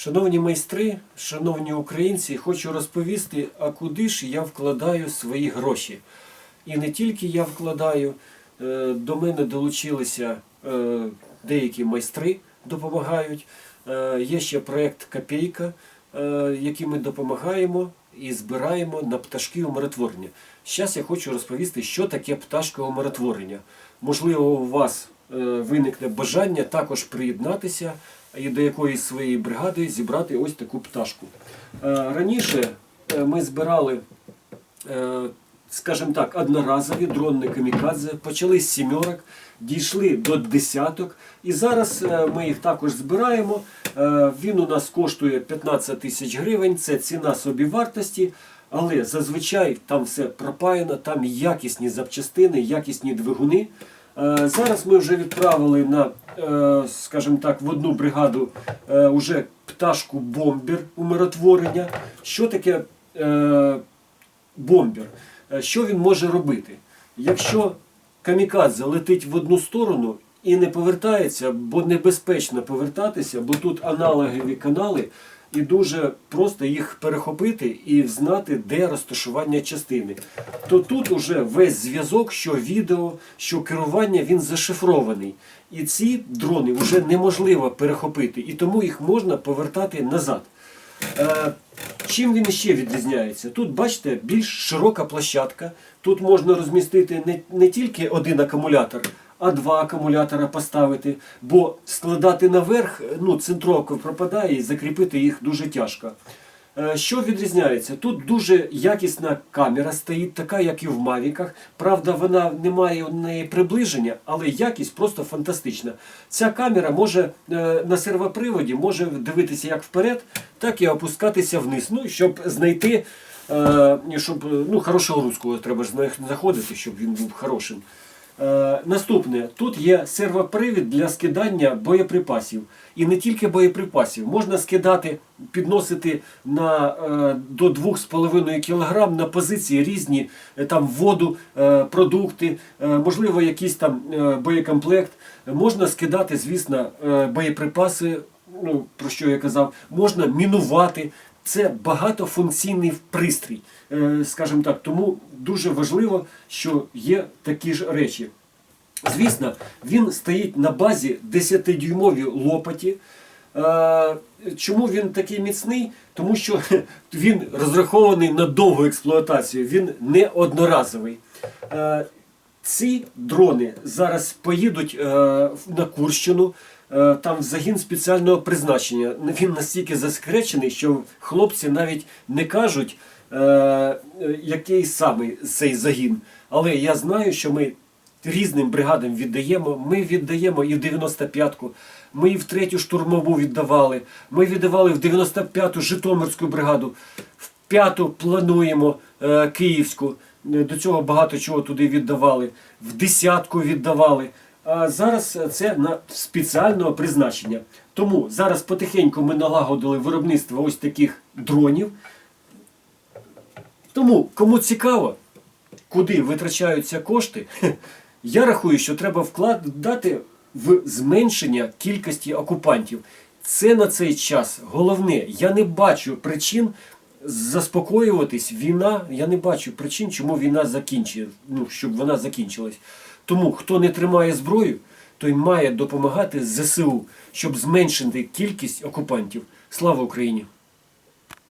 Шановні майстри, шановні українці, хочу розповісти, а куди ж я вкладаю свої гроші. І не тільки я вкладаю, е, до мене долучилися е, деякі майстри, допомагають. Е, Є ще проєкт Копійка, яким ми допомагаємо і збираємо на пташки умиротворення. Зараз я хочу розповісти, що таке пташка умиротворення. Можливо, у вас виникне бажання також приєднатися і до якоїсь своєї бригади зібрати ось таку пташку. Е, Раніше е, ми збирали, е, скажімо так, одноразові дронні камікадзе, почали з сімерок, дійшли до десяток, і зараз е, ми їх також збираємо. Е, Він у нас коштує 15 тисяч гривень, це ціна собівартості. Але зазвичай там все пропаяно, там якісні запчастини, якісні двигуни. Е, Зараз ми вже відправили на, е, скажімо так, в одну бригаду е, уже пташку бомбер умиротворення. Що таке бомбер? Е, Що він може робити? Якщо камікадзе летить в одну сторону і не повертається, бо небезпечно повертатися, бо тут аналогові канали, і дуже просто їх перехопити і знати, де розташування частини. То тут уже весь зв'язок, що відео, що керування, він зашифрований. І ці дрони вже неможливо перехопити, і тому їх можна повертати назад. Е, Чим він ще відрізняється? Тут, бачите, більш широка площадка. Тут можна розмістити не, не тільки один акумулятор, а два акумулятора поставити, бо складати наверх, ну, центровка пропадає і закріпити їх дуже тяжко. Е, Що відрізняється? Тут дуже якісна камера стоїть, така як і в Мавіках. Правда, вона не має у неї приближення, але якість просто фантастична. Ця камера може е, на сервоприводі може дивитися як вперед, так і опускатися вниз. Ну, щоб знайти, е, щоб ну, хорошого руського треба знаходити, щоб він був хорошим. Е, наступне, тут є сервопривід для скидання боєприпасів. І не тільки боєприпасів. Можна скидати, підносити на, е, до 2,5 кг на позиції різні е, там воду, продукти, можливо, якийсь там боєкомплект. Можна скидати, звісно, боєприпаси, ну, про що я казав, можна мінувати. Це багатофункційний пристрій, е, скажімо так. Тому дуже важливо, що є такі ж речі. Звісно, він стоїть на базі 10-дюймові лопаті. Е, Чому він такий міцний? Тому що він розрахований на довгу експлуатацію, він не одноразовий. Ці дрони зараз поїдуть е, на Курщину. Е, Там загін спеціального призначення. Він настільки засекречений, що хлопці навіть не кажуть, е, який саме цей загін. Але я знаю, що ми різним бригадам віддаємо. Ми віддаємо і в 95-ку, ми і в третю штурмову віддавали. Ми віддавали в 95-ту Житомирську бригаду, в п'яту плануємо Київську. Е, До цього багато чого туди віддавали, в десятку віддавали. А зараз це на спеціального призначення. Тому зараз потихеньку ми налагодили виробництво ось таких дронів. Тому, кому цікаво, куди витрачаються кошти, я рахую, що треба вкладати в зменшення кількості окупантів. Це на цей час головне. Я не бачу причин заспокоюватись. Війна, я не бачу причин, чому війна закінчує, ну, щоб вона закінчилась. Тому хто не тримає зброю, той має допомагати ЗСУ, щоб зменшити кількість окупантів. Слава Україні!